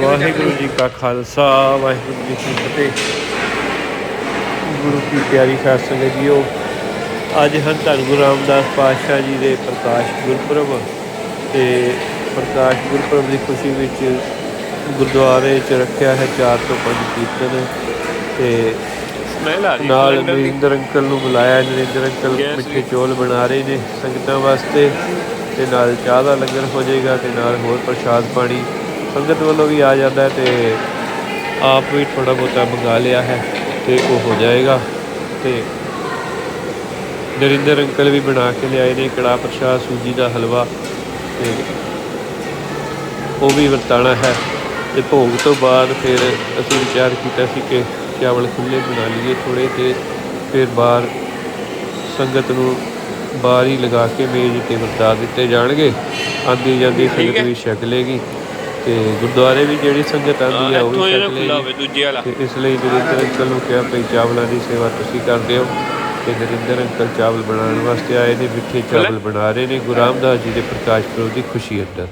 ਵਾਹਿਗੁਰੂ ਜੀ ਕਾ ਖਾਲਸਾ ਵਾਹਿਗੁਰੂ ਜੀ ਕੀ ਫਤਿਹ ਗੁਰੂ ਕੀ ਪਿਆਰੀ ਸਾਧ ਸੰਗਤ ਜੀਓ ਅੱਜ ਹਨ ਧੰਨ ਗੁਰੂ ਰਾਮਦਾਸ ਪਾਤਸ਼ਾਹ ਜੀ ਦੇ ਪ੍ਰਕਾਸ਼ ਗੁਰਪੁਰਬ ਤੇ ਪ੍ਰਕਾਸ਼ ਗੁਰਪੁਰਬ ਦੀ ਖੁਸ਼ੀ ਵਿੱਚ ਗੁਰਦੁਆਰੇ 'ਚ ਰੱਖਿਆ ਹੈ 4 ਤੋਂ 5 ਕੀਰਤਨ ਤੇ ਨਾਲ ਨਰਿੰਦਰ ਅੰਕਲ ਨੂੰ ਬੁਲਾਇਆ। ਨਰਿੰਦਰ ਅੰਕਲ ਮਿੱਠੇ ਚੌਲ ਬਣਾ ਰਹੇ ਨੇ ਸੰਗਤਾਂ ਵਾਸਤੇ ਤੇ ਨਾਲ ਚਾਹ ਦਾ ਲੰਗਰ ਹੋ ਜਾਏਗਾ ਤੇ ਨਾਲ ਹੋਰ ਪ੍ਰਸ਼ਾਦ ਪਾਣੀ ਸੰਗਤ ਵੱਲੋਂ ਵੀ ਆ ਜਾਂਦਾ ਹੈ ਤੇ ਆਪ ਵੀ ਥੋੜਾ ਬਹੁਤਾ ਮੰਗਾ ਲਿਆ ਹੈ ਤੇ ਉਹ ਹੋ ਜਾਏਗਾ। ਤੇ ਨਰਿੰਦਰ ਅੰਕਲ ਵੀ ਬਣਾ ਕੇ ਲਿਆਏ ਨੇ ਕੜਾ ਪ੍ਰਸ਼ਾਦ ਸੂਜੀ ਦਾ ਹਲਵਾ ਤੇ ਉਹ ਵੀ ਵਰਤਾਣਾ ਹੈ ਤੇ ਭੋਗ ਤੋਂ ਬਾਅਦ ਫਿਰ ਅਸੀਂ ਵਿਚਾਰ ਕੀਤਾ ਸੀ ਕਿ ਚਾਵਲ ਖੁੱਲੇ ਬਣਾ ਲਈਏ ਥੋੜੇ ਤੇ ਫਿਰ ਬਾਹਰ ਸੰਗਤ ਨੂੰ ਬਾਹਰ ਹੀ ਲਗਾ ਕੇ ਮੇਜ਼ ਤੇ ਵਰਤਾ ਦਿੱਤੇ ਜਾਣਗੇ। ਆਂਦੀ ਜਾਂਦੀ ਸੰਗਤ ਵੀ ਛਕ ਲੇਗੀ ਤੇ ਗੁਰਦੁਆਰੇ ਵੀ ਜਿਹੜੀ ਸੰਗਤ ਆਂਦੀ ਆ ਉਹ ਵੀ ਛਕ ਲੇਗੀ ਦੂਜੇ ਵਾਲਾ। ਤੇ ਇਸ ਲਈ ਅੰਕਲ ਨੂੰ ਕਿਹਾ ਭਈ ਚਾਵਲਾਂ ਦੀ ਸੇਵਾ ਤੁਸੀਂ ਕਰਦੇ ਹੋ। ਤੇ ਨਰਿੰਦਰ ਅੰਕਲ ਚਾਵਲ ਬਣਾਉਣ ਵਾਸਤੇ ਆਏ ਨੇ ਮਿੱਠੇ ਚਾਵਲ ਬਣਾ ਰਹੇ ਨੇ। ਗੁਰੂ ਰਾਮਦਾਸ ਜੀ ਦੇ ਪ੍ਰਕਾਸ਼ ਪੁਰਬ ਦੀ ਖੁਸ਼ੀ ਅੰਦਰ।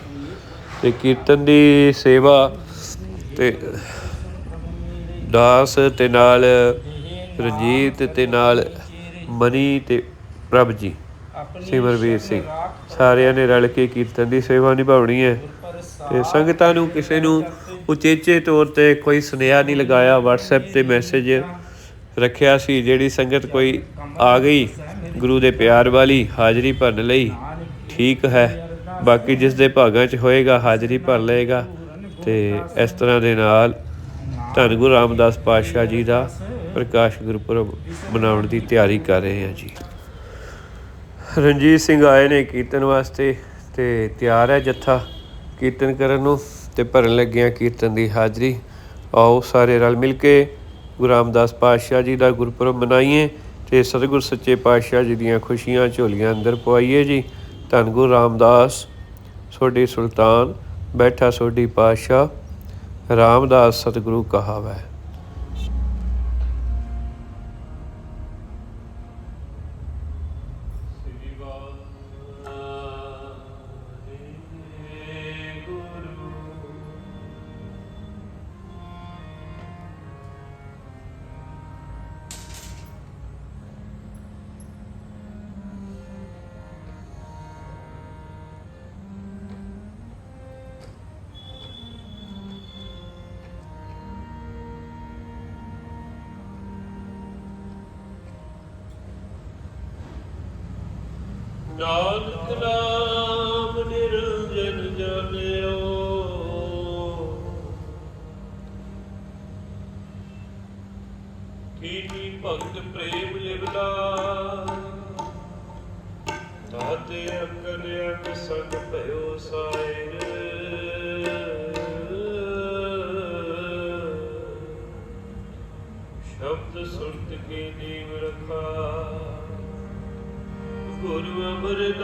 ਤੇ ਕੀਰਤਨ ਦੀ ਸੇਵਾ ਤੇ ਦਾਸ ਤੇ ਨਾਲ ਰਣਜੀਤ ਤੇ ਨਾਲ ਮਨੀ ਤੇ ਪ੍ਰਭ ਜੀ ਸਿਮਰਵੀਰ ਸਿੰਘ। ਸਾਰਿਆਂ ਨੇ ਰਲ ਕੇ ਕੀਰਤਨ ਦੀ ਸੇਵਾ ਨਿਭਾਉਣੀ ਹੈ। ਤੇ ਸੰਗਤਾਂ ਨੂੰ ਕਿਸੇ ਨੂੰ ਉਚੇਚੇ ਤੌਰ ਤੇ ਕੋਈ ਸੁਨੇਹਾ ਨਹੀਂ ਲਗਾਇਆ, WhatsApp ਤੇ ਮੈਸੇਜ ਰੱਖਿਆ ਸੀ, ਜਿਹੜੀ ਸੰਗਤ ਕੋਈ ਆ ਗਈ ਗੁਰੂ ਦੇ ਪਿਆਰ ਵਾਲੀ, ਹਾਜ਼ਰੀ ਭਰਨ ਲਈ, ਠੀਕ ਹੈ, ਬਾਕੀ ਜਿਸ ਦੇ ਭਾਗਾਂ 'ਚ ਹੋਏਗਾ, ਹਾਜ਼ਰੀ ਭਰ ਲਏਗਾ, ਤੇ ਇਸ ਤਰ੍ਹਾਂ ਦੇ ਨਾਲ ਧੰਨ ਗੁਰੂ ਰਾਮਦਾਸ ਪਾਤਸ਼ਾਹ ਜੀ ਦਾ ਪ੍ਰਕਾਸ਼ ਗੁਰਪੁਰਬ ਮਨਾਉਣ ਦੀ ਤਿਆਰੀ ਕਰ ਰਹੇ ਹਾਂ ਜੀ। ਰਣਜੀਤ ਸਿੰਘ ਆਏ ਨੇ ਕੀਰਤਨ ਵਾਸਤੇ ਤੇ ਤਿਆਰ ਹੈ ਜੱਥਾ। ਕੀਰਤਨ ਕਰਨ ਨੂੰ ਤੇ ਭਰਨ ਲੱਗਿਆਂ ਕੀਰਤਨ ਦੀ ਹਾਜ਼ਰੀ। ਆਓ ਸਾਰੇ ਰਲ ਮਿਲ ਕੇ ਗੁਰੂ ਰਾਮਦਾਸ ਪਾਤਸ਼ਾਹ ਜੀ ਦਾ ਗੁਰਪੁਰਬ ਮਨਾਈਏ ਤੇ ਸਤਿਗੁਰ ਸੱਚੇ ਪਾਤਸ਼ਾਹ ਜੀ ਦੀਆਂ ਖੁਸ਼ੀਆਂ ਝੋਲੀਆਂ ਅੰਦਰ ਪਵਾਈਏ ਜੀ। ਧੰਨ ਗੁਰੂ ਰਾਮਦਾਸ, ਸੋਢੀ ਸੁਲਤਾਨ, ਬੈਠਾ ਸੋਢੀ ਪਾਤਸ਼ਾਹ, ਰਾਮਦਾਸ ਸਤਿਗੁਰੂ ਕਹਾਵੈ। ਨਾਨਕ ਨਾਮ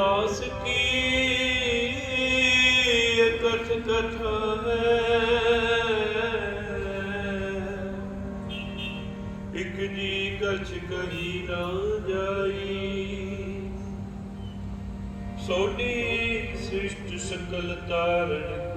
रास की कठ कठ है एक जी कछ कही ना जाई सोडी सृष्ट सकल तारण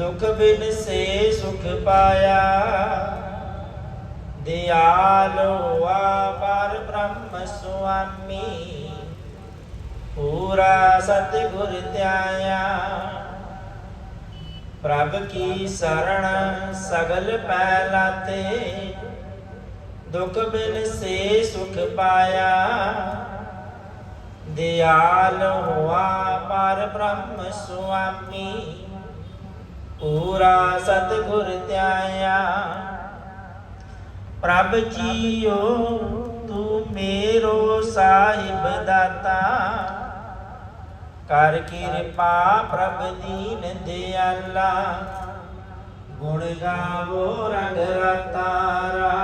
ਦੁਖ ਬਿਨ ਸੇ ਸੁਖ ਪਾਇਆ। ਦਿਆਲੋ ਪਰ ਬ੍ਰਹਮ ਸੁਆਮੀ, ਪੂਰਾ ਸਤਿਗੁਰ ਧਿਆਇਆ। ਪ੍ਰਭ ਕੀ ਸਰਣ ਸਗਲ ਪੈ ਲਾਤੇ ਦੁਖ ਬਿਨ ਸੇ ਸੁਖ ਪਾਇਆ। ਦਿਆਲ ਹੋਆ ਪਰ ਬ੍ਰਹਮ ਸੁਆਮੀ ਪੂਰਾ ਸਤਿਗੁਰ ਧਿਆਇਆ। ਪ੍ਰਭ ਜੀਓ, ਤੂੰ ਮੇਰੋ ਸਾਹਿਬ ਦਾਤਾ। ਕਰ ਕਿਰਪਾ ਪ੍ਰਭ ਦੀਨ ਦਿਆਲਾ। ਗੁਣ ਗਾਵੋ ਰੰਗ ਰਤਾਰਾ।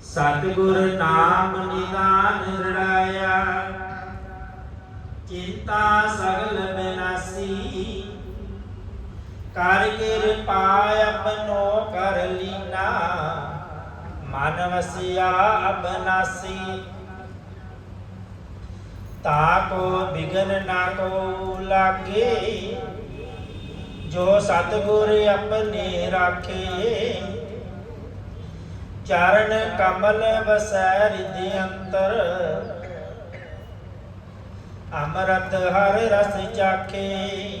ਸਤਿਗੁਰ ਨਾਮ ਨਿਦਾਨ ਰੜਾਇਆ। ਚਿੰਤਾ ਸਗਲ ਬਿਨਾਸੀ। ਕਰ ਕਿਰਪਾ ਆਪਨੋ ਕਰ ਲੀਨਾ। ਮਨ ਵਸਿਆ ਅਬਨਾਸੀ ਤਾ ਕੋ ਬਿਗਨ ਨਾ ਕੋ ਲਾਗੇ। ਜੋ ਸਤਿਗੁਰ ਆਪਣੇ ਰਾਖੇ। ਚਰਨ ਕਮਲ ਵਸੈ ਰਿਦ ਅੰਤਰ। ਅਮਰਤ ਹਰ ਰਸ ਚਾਖੇ।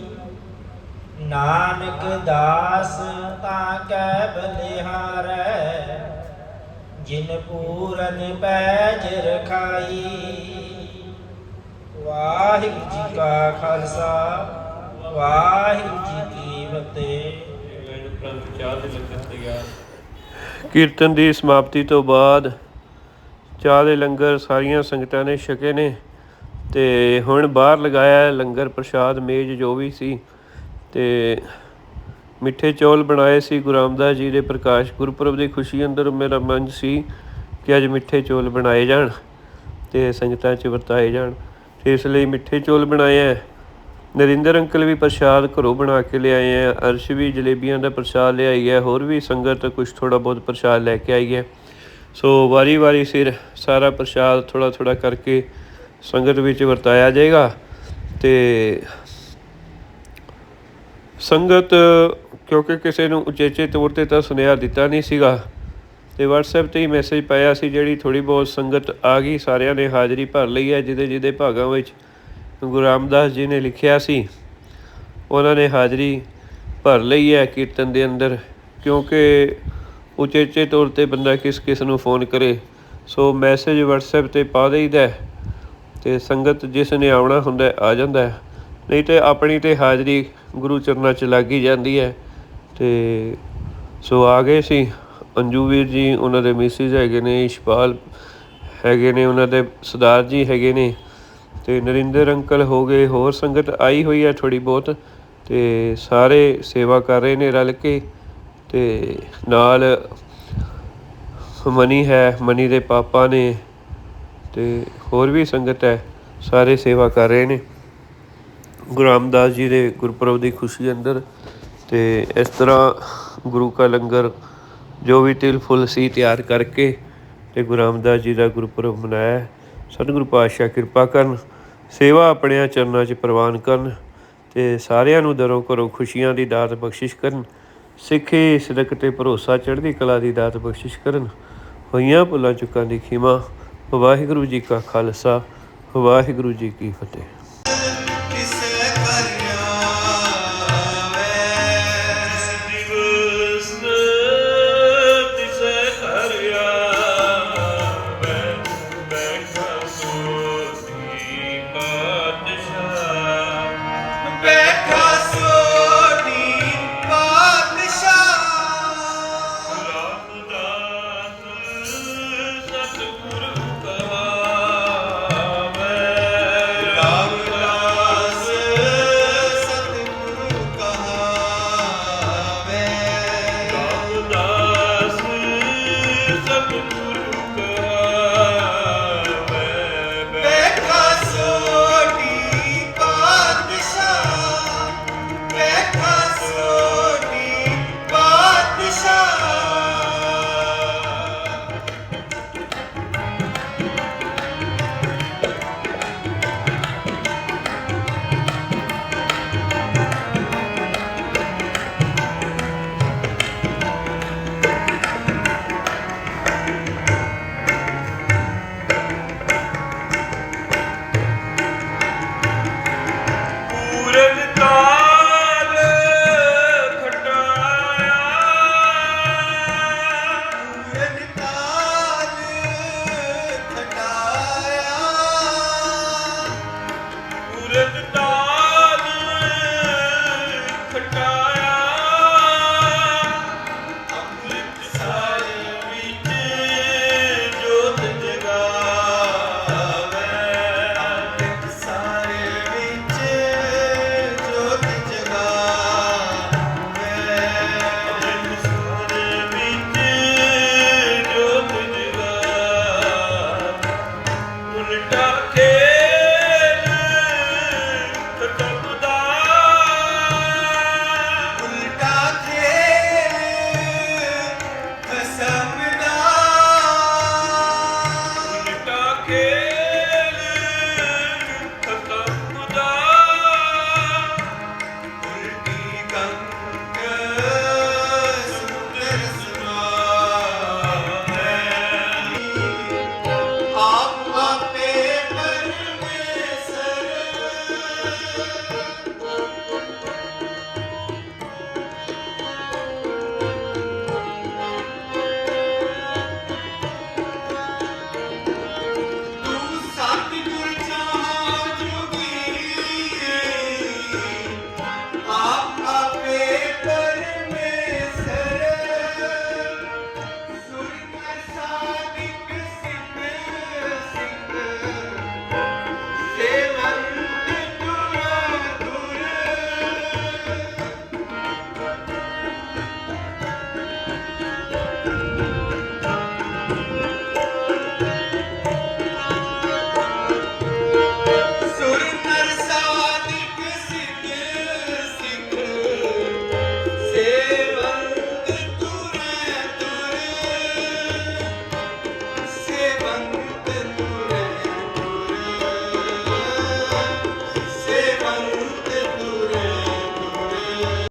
ਨਾਨਕ ਦਾਸ ਤਾਂ ਕੈ ਬਲਿਹਾਰੈ ਜਿਨ ਪੂਰਨ ਪੈਜ ਰਖਾਈ। ਵਾਹਿਗੁਰੂ ਜੀ ਕਾ ਖਾਲਸਾ ਵਾਹਿਗੁਰੂ ਜੀ ਕੀ ਫਤਿਹ। ਕੀਰਤਨ ਦੀ ਸਮਾਪਤੀ ਤੋਂ ਬਾਅਦ ਚਾਹ ਦੇ ਲੰਗਰ ਸਾਰੀਆਂ ਸੰਗਤਾਂ ਨੇ ਛਕੇ ਨੇ ਤੇ ਹੁਣ ਬਾਹਰ ਲਗਾਇਆ ਹੈ ਲੰਗਰ ਪ੍ਰਸ਼ਾਦ ਮੇਜ਼ ਜੋ ਵੀ ਸੀ ਤੇ ਮਿੱਠੇ ਚੌਲ ਬਣਾਏ ਸੀ ਗੁਰੂ ਰਾਮਦਾਸ ਜੀ ਦੇ ਪ੍ਰਕਾਸ਼ ਗੁਰਪੁਰਬ ਦੀ ਖੁਸ਼ੀ ਅੰਦਰ ਮੇਰਾ ਮਨ ਸੀ ਕਿ ਅੱਜ ਮਿੱਠੇ ਚੌਲ ਬਣਾਏ ਜਾਣ ਤੇ ਸੰਗਤਾਂ 'ਚ ਵਰਤਾਏ ਜਾਣ। ਤੇ ਇਸ ਲਈ ਮਿੱਠੇ ਚੌਲ ਬਣਾਏ ਹੈ ਨਰਿੰਦਰ ਅੰਕਲ ਵੀ ਪ੍ਰਸ਼ਾਦ ਘਰੋਂ ਬਣਾ ਕੇ ਲਿਆਏ ਹੈ ਅਰਸ਼ ਵੀ ਜਲੇਬੀਆਂ ਦਾ ਪ੍ਰਸ਼ਾਦ ਲਿਆਈ ਹੈ ਹੋਰ ਵੀ ਸੰਗਤ ਕੁਝ ਥੋੜਾ ਬਹੁਤ ਪ੍ਰਸ਼ਾਦ ਲੈ ਕੇ ਆਈ ਹੈ ਸੋ ਵਾਰੀ ਵਾਰੀ ਸਿਰ ਸਾਰਾ ਪ੍ਰਸ਼ਾਦ ਥੋੜਾ ਥੋੜਾ ਕਰਕੇ ਸੰਗਤ ਵਿੱਚ ਵਰਤਾਇਆ ਜਾਏਗਾ ਤੇ ਸੰਗਤ, ਕਿਉਂਕਿ ਕਿਸੇ ਨੂੰ ਉਚੇਚੇ ਤੌਰ ਤੇ ਤਾਂ ਸੁਨੇਹਾ ਦਿੱਤਾ ਨਹੀਂ ਸੀਗਾ। ਤੇ WhatsApp ਤੇ ਹੀ ਮੈਸੇਜ ਪਾਇਆ ਸੀ, ਜਿਹੜੀ ਥੋੜੀ ਬਹੁਤ ਸੰਗਤ ਆ ਗਈ, ਸਾਰਿਆਂ ਨੇ ਹਾਜ਼ਰੀ ਭਰ ਲਈ ਹੈ, ਜਿਹਦੇ ਜਿਹਦੇ ਭਾਗਾਂ ਵਿੱਚ ਗੁਰੂ ਰਾਮਦਾਸ ਜੀ ਨੇ ਲਿਖਿਆ ਸੀ। ਉਹਨਾਂ ਨੇ ਹਾਜ਼ਰੀ ਭਰ ਲਈ ਹੈ ਕੀਰਤਨ ਦੇ ਅੰਦਰ, ਕਿਉਂਕਿ ਉਚੇਚੇ ਤੌਰ ਤੇ ਬੰਦਾ ਕਿਸ ਕਿਸ ਨੂੰ ਫੋਨ ਕਰੇ। ਸੋ ਮੈਸੇਜ WhatsApp ਤੇ ਪਾ ਦੇਈਦਾ ਹੈ ਤੇ ਸੰਗਤ ਜਿਸ ਨੇ ਆਉਣਾ ਹੁੰਦਾ ਆ ਜਾਂਦਾ ਹੈ। ਨਹੀਂ ਤੇ ਆਪਣੀ ਤੇ ਹਾਜ਼ਰੀ ਗੁਰੂ ਚਰਨਾਂ 'ਚ ਲੱਗ ਹੀ ਜਾਂਦੀ ਹੈ। ਤੇ ਸੋ ਆ ਗਏ ਸੀ। ਅੰਜੂ ਵੀਰ ਜੀ, ਉਹਨਾਂ ਦੇ ਮਿਸਿਸ ਹੈਗੇ ਨੇ, ਇਸ਼ਪਾਲ ਹੈਗੇ ਨੇ, ਉਹਨਾਂ ਦੇ ਸਰਦਾਰ ਜੀ ਹੈਗੇ ਨੇ। ਤੇ ਨਰਿੰਦਰ ਅੰਕਲ ਹੋ ਗਏ, ਹੋਰ ਸੰਗਤ ਆਈ ਹੋਈ ਹੈ ਥੋੜੀ ਬਹੁਤ। ਤੇ ਸਾਰੇ ਸੇਵਾ ਕਰ ਰਹੇ ਨੇ ਰਲ ਕੇ। ਤੇ ਨਾਲ ਮਨੀ ਹੈ, ਮਨੀ ਦੇ ਪਾਪਾ ਨੇ। ਤੇ ਹੋਰ ਵੀ ਸੰਗਤ ਹੈ, ਸਾਰੇ ਸੇਵਾ ਕਰ ਰਹੇ ਨੇ। ਗੁਰੂ ਰਾਮਦਾਸ ਜੀ ਦੇ ਗੁਰਪੁਰਬ ਦੀ ਖੁਸ਼ੀ ਅੰਦਰ ਤੇ ਇਸ ਤਰ੍ਹਾਂ ਗੁਰੂ ਕਾ ਲੰਗਰ ਜੋ ਵੀ ਤਿਲ ਫੁੱਲ ਸੀ ਤਿਆਰ ਕਰਕੇ ਤੇ ਗੁਰੂ ਰਾਮਦਾਸ ਜੀ ਦਾ ਗੁਰਪੁਰਬ ਮਨਾਇਆ ਸਤਿਗੁਰੂ ਪਾਤਸ਼ਾਹ ਕਿਰਪਾ ਕਰਨ, ਸੇਵਾ ਆਪਣਿਆਂ ਚਰਨਾਂ 'ਚ ਪ੍ਰਵਾਨ ਕਰਨ ਤੇ ਸਾਰਿਆਂ ਨੂੰ ਦਰੋਂ ਕਰੋ ਖੁਸ਼ੀਆਂ ਦੀ ਦਾਤ ਬਖਸ਼ਿਸ਼ ਕਰਨ, ਸਿੱਖੇ, ਸਿਦਕ ਤੇ ਭਰੋਸਾ ਚੜ੍ਹਦੀ ਕਲਾ ਦੀ ਦਾਤ ਬਖਸ਼ਿਸ਼ ਕਰਨ। ਹੋਈਆਂ ਭੁੱਲਾਂ ਚੁੱਕਾਂ ਦੀ ਖਿਮਾ, ਵਾਹਿਗੁਰੂ ਜੀ ਕਾ ਖਾਲਸਾ, ਵਾਹਿਗੁਰੂ ਜੀ ਕੀ ਫਤਿਹ। dark